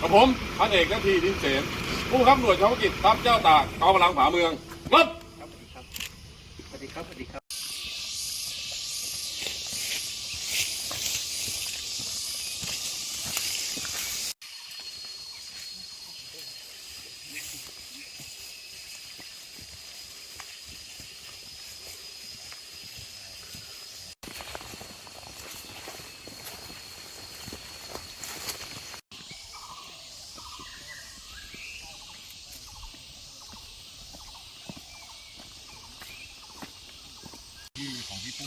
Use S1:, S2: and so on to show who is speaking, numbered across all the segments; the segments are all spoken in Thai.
S1: กับผมพันเอกนาทีดินเสนผู้บังคับหน่วยเฉพาะกิจทัพเจ้าตากกองกำลังผาเมืองรับ
S2: สวัสดีครับ สวัสดีครับ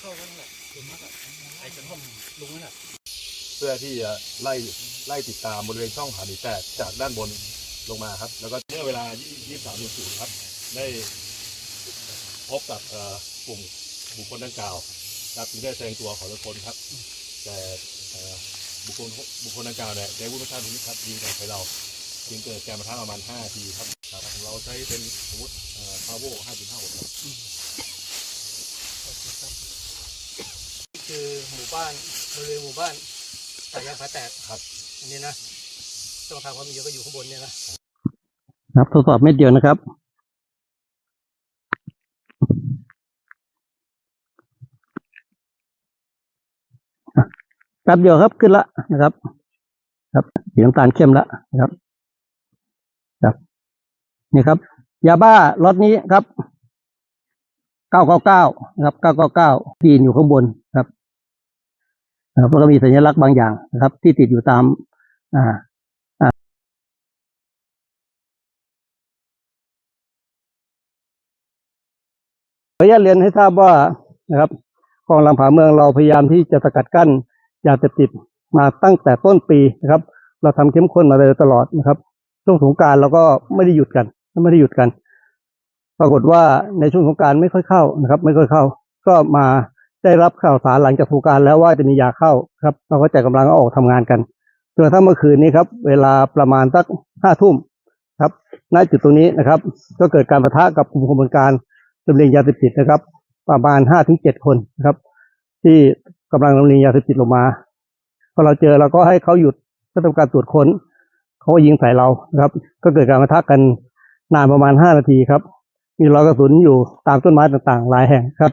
S3: เข้า
S2: กันแหละจุดมากอะไอ้กระท่อมลุงนั่นแหละ
S3: เพื่อที่จะไล่ไล่ติดตามบริเวณช่องผาหนีแตกจากด้านบนลงมาครับ แล้วก็เมื่อเวลา 23.00ครับ ได้พบกับเอ่อกลุ่มบุคคลดังกล่าวครับจึงได้แสดงตัวขอรถคนครับ แต่เอ่อบุคคลบุคคลดังกล่าวเนี่ยได้วุฒิภาพนิครับยิงใส่เราจึงเกิดการประทะประมาณ5นาทีครับครับของเราใช้เป็นอาวุธพาวเวอร์5.5ครับ
S2: คือหมู่บ้านบริเวณหมู่บ้านสายยางผาแตก
S3: ครับ
S2: อันนี้นะต้องทางความมีอยู่ก็อยู่ข้างบนเนี่ยนะ
S4: ครับทดสอบเม็ดเดียวนะครับอะแป๊บเดียวครับขึ้นละนะครับ ครับสีน้ำตาลเข้มละนะครับ ครับ นี่ครับ ยาบ้าล็อตนี้ครับเก้าเก้าเก้านะครับเก้าเก้าเก้าปีนอยู่ข้างบนครับ นะครับแล้วก็มีสัญลักษณ์บางอย่างนะครับ ที่ติดอยู่ตามอ่าขออนุญาตเรียนให้ทราบว่านะครับกองลังผาเมืองเราพยายามที่จะสกัดกั้นยาเสพติดมาตั้งแต่ต้นปีนะครับ เราทำเข้มข้นมาเลยตลอดนะครับ ช่วงสงการเราก็ไม่ได้หยุดกันไม่ได้หยุดกัน ปรากฏว่าในช่วงสงการไม่ค่อยเข้านะครับ ไม่ค่อยเข้า ก็มา ได้รับข่าวสารหลังจากสงการแล้วว่าจะมียาเข้าครับเราก็จัดกำลังออกทำงานกันจนกระทั่งเมื่อคืนนี้ครับ เวลาประมาณสักห้าทุ่มครับณจุดตรงนี้นะครับ ก็เกิดการประทะกับกลุ่มขบวนการลำเลียงยาเสพติดนะครับ ประมาณห้าถึงเจ็ดคนนะครับ ที่กำลังลำเลียงยาเสพติดลงมาพอเราเจอเราก็ให้เขาหยุดก็ทำการตรวจค้นเขาก็ยิงใส่เราครับ ก็เกิดการปะทะกันนานประมาณห้านาทีครับ มีรอยกระสุนอยู่ตามต้นไม้ต่างๆ หลายแห่งครับ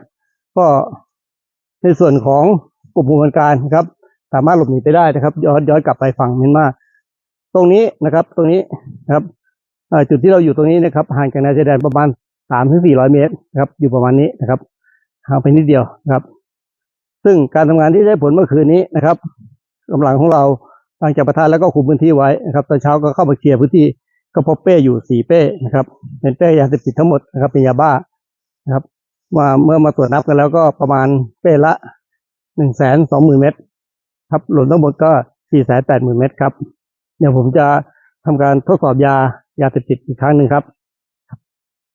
S4: ก็ ในส่วนของกลุ่มขบวนการครับ สามารถหลบหนีไปได้นะครับ ย้อนย้อนกลับไปฝั่งเมียนมาตรงนี้นะครับ ตรงนี้นะครับจุดที่เราอยู่ตรงนี้นะครับห่างจากแนวชายแดนประมาณสามถึงสี่ร้อยเมตรนะครับ อยู่ประมาณนี้นะครับห่างไปนิดเดียวนะครับ ซึ่งการทำงานที่ได้ผลเมื่อคืนนี้นะครับกำลังของเราหลังจากประทานแล้วก็คุมพื้นที่ไว้นะครับตอนเช้าก็เข้ามาเคลียร์พื้นที่ก็พบเป้อยู่สี่เป้นะครับเป็นเป้ยาเสพติดทั้งหมดนะครับเป็นยาบ้านะครับ มาเมื่อมาตรวจนับกันแล้วก็ประมาณเป้ละหนึ่งแสนสองหมื่นเมตร ครับหล่นทั้งหมดก็สี่แสนแปดหมื่นเมตรครับ เดี๋ยวผมจะทำการทดสอบยายาเสพติดอีกครั้งหนึ่งครับ